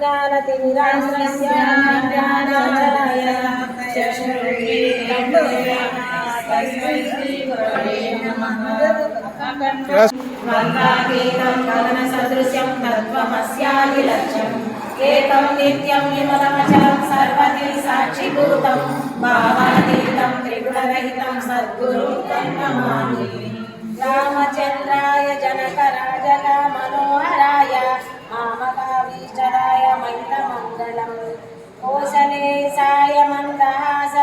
అజ్ఞానతిమిరాంధ్రస్య జ్ఞానాయ సదృశ్యం తత్వమస్యాది లక్ష్యం ఏకం నిత్యం విమలమచలం సర్వతి సాక్షిభూతం భావాతీతం త్రిగుణరహితం సద్గురు రామచంద్రాయ జనక మనోహరాయ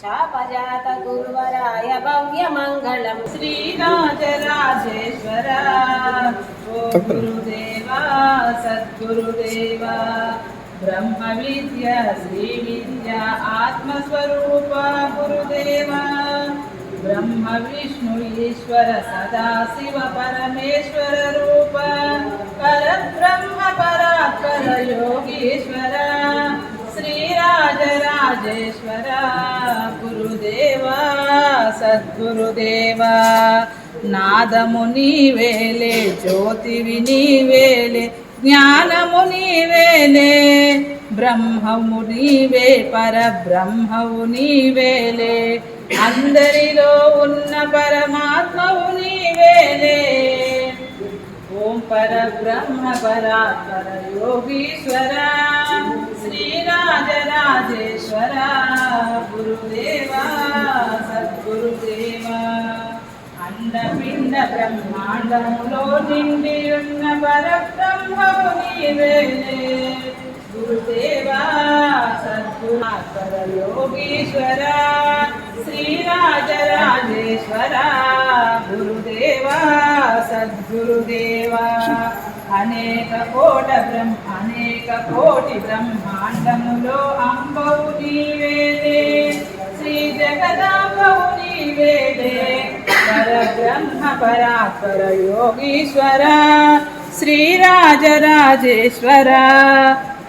చాపజాత గురువరాయ భవ్య మంగళం శ్రీరాజరాజేశ్వర. ఓ గురుదేవా సద్గురుదేవా బ్రహ్మ విద్య శ్రీ విద్య ఆత్మస్వరూప గురుదేవా. బ్రహ్మ విష్ణు ఈశ్వర సదాశివ పరమేశ్వర రూప పరబ్రహ్మ పరాత్పర యోగీశ్వర. రాజేశ్వర గురుదేవా సద్గురుదేవా. నాదము నీవేలే జ్యోతివి నీవేలే జ్ఞానము నీవేలే బ్రహ్మము నీవే పరబ్రహ్మవు నీవేలే. అందరిలో ఉన్న పరమాత్మవు నీవేలే. ఓం పరబ్రహ్మ పరాత్పర యోగీశ్వర శ్రీరాజ శ్రీరాజరాజేశ్వర గురుదేవా సద్గురుదేవా అండపిండ బ్రహ్మాండములో నిండి ఉన్న పరబ్రహ్మము నీవే గురుదేవా సద్గురాత్పర యోగీశ్వర శ్రీరాజరాజేశ్వర గురుదేవా సద్గురుదేవా అనేక కోట బ్రహ్మ అనేక కోటి బ్రహ్మాండములో అంబవు పరబ్రహ్మ పరాత్పర యోగీశ్వర శ్రీరాజరాజేశ్వర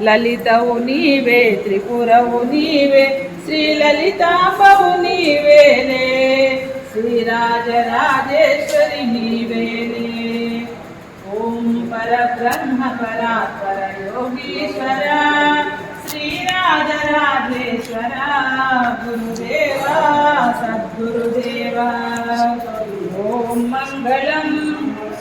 లలితవు నీవే త్రిపురవు నీవే శ్రీ లలితాంబవు నీవేలే శ్రీరాజరాజేశ్వరి నీవేలే ఓం పరబ్రహ్మ పరాత్పర యోగీశ్వర శ్రీరాజరాజేశ్వర గురుదేవా సద్గురుదేవా ఓం మంగళం.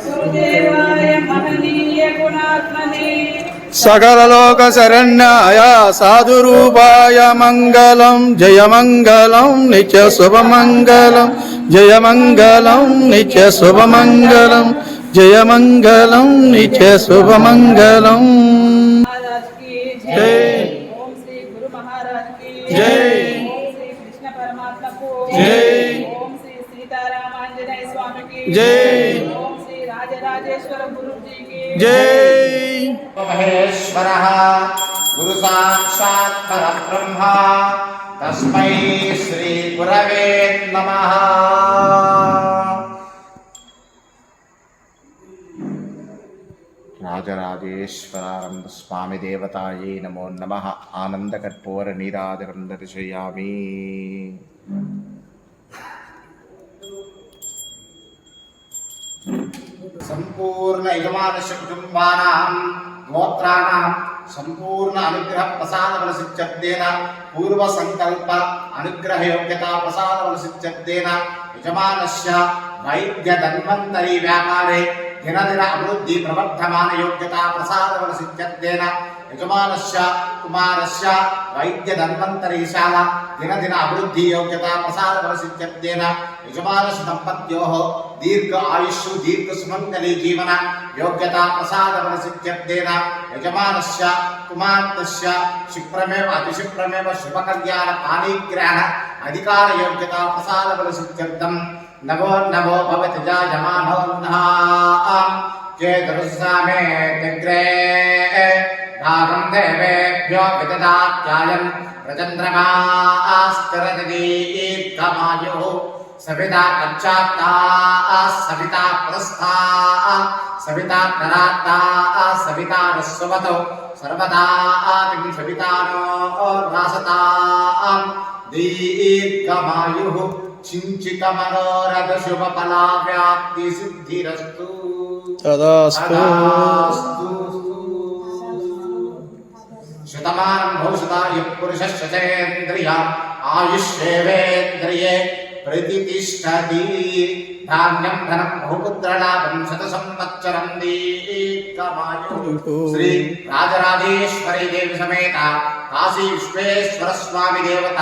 గురుదేవాయ మహనీయ గుణాత్మనే. సకలలోక శరణ్యాయ సాధురూపాయ మంగళం. జయమంగళం నిత్య శుభమంగళం జయమంగళం నిత్య శుభమంగళం జయమంగళం నిత్య శుభమంగళం జై. జై. జై. आंजनेय स्वामी की। जय। ओम श्री राजराजेश्वर गुरु जय। महेश्वर गुरु साक्षात् परब्रह्मा। तस्मै श्री गुरवे नमः। రాజరాజేశ్వరానంద స్వామి దేవతాయే నమో నమ ఆనందకర్పూర నీరాజరం సంపూర్ణ యజమానస్య కుటుంబానాం గోత్రాణం సంపూర్ణ అనుగ్రహ ప్రసాద ప్రసాదవలసిత్యేన పూర్వ సంకల్ప అనుగ్రహ యోగ్యత ప్రసాద ప్రసాదవలసిత్యేన యజమానస్య వైద్య ధన్వంతరి వ్యాపారే దినదిన అభివృద్ధి ప్రవర్ధమాన యోగ్యత ప్రసాద ప్రసాదవలసిత్యేన యజమానస్య కుమారస్య వైద్య ధన్వంతరీశాల దిన దిన అభివృద్ధి యోగ్యత ప్రసాద పరిసిద్ధ్యేన యజమానస్ దంపత్యో దీర్ఘ ఆయుష్ దీర్ఘ సుమంగళి జీవన యోగ్యత ప్రసాద పరిసిద్ధ్యేన యజమానస్య కుమార్తెస్య శిప్రమేవ అతిశిప్రమేవ శుభకల్యాణ పాణిగ్రహణ అధికార యోగ్యత ప్రసాద పరిసిద్ధ్యర్థం నవో నవో భవతి జాయమానో కేతరుసామే దిగ్రే तागं देवेभ्यो विददात्यायम् प्रचन्द्रमास्तिरजदीप्तमायुः सविता कच्छात्ता सविता पुरस्था सविता करात्ता सविता नस्वतौ सर्वदा आतिं सविता नो रासतां दीर्घमायुः चिञ्चितमनोरथशुभफला व्याप्तिसिद्धिरस्तु तदास्तु భవిష్యతాయ పురుష శతేంద్రియ ప్రతిష్టతి ధాన్యం ధనం బహుపుత్రలాభం శత సంవత్సరం దీర్ఘమాయు శ్రీ రాజరాజేశ్వరి దేవి సమేత కాశీ విశ్వేశ్వర స్వామి దేవత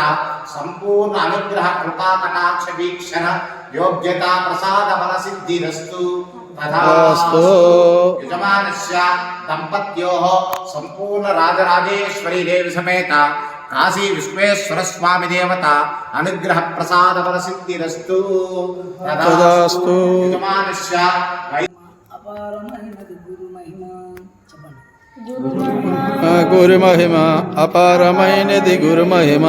సంపూర్ణ అనుగ్రహ కృపా కటాక్ష వీక్షణ యోగ్యత ప్రసాద బల సిద్ధిరస్తు తదాస్తు. యజమానస్య దంపత్యోः సంపూర్ణ రాజరాజేశ్వరి దేవి సమేత కాశీ విశ్వేశ్వర స్వామి దేవత అనుగ్రహ ప్రసాద బల సిద్ధిరస్తు తదాస్తు. యజమానస్య వై అపారమైనది గురు మహిమ చెప్పండి ఆ గురు మహిమ అపారమైనది గురు మహిమ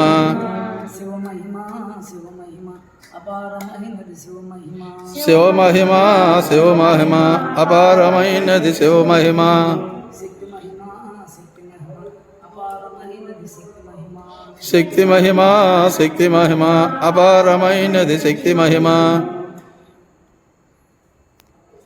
శివ మహిమ శివ మహిమ అపారమైనది శివ మహిమ శక్తి మహిమ శక్తి మహిమ అపారమైనది శక్తి మహిమ.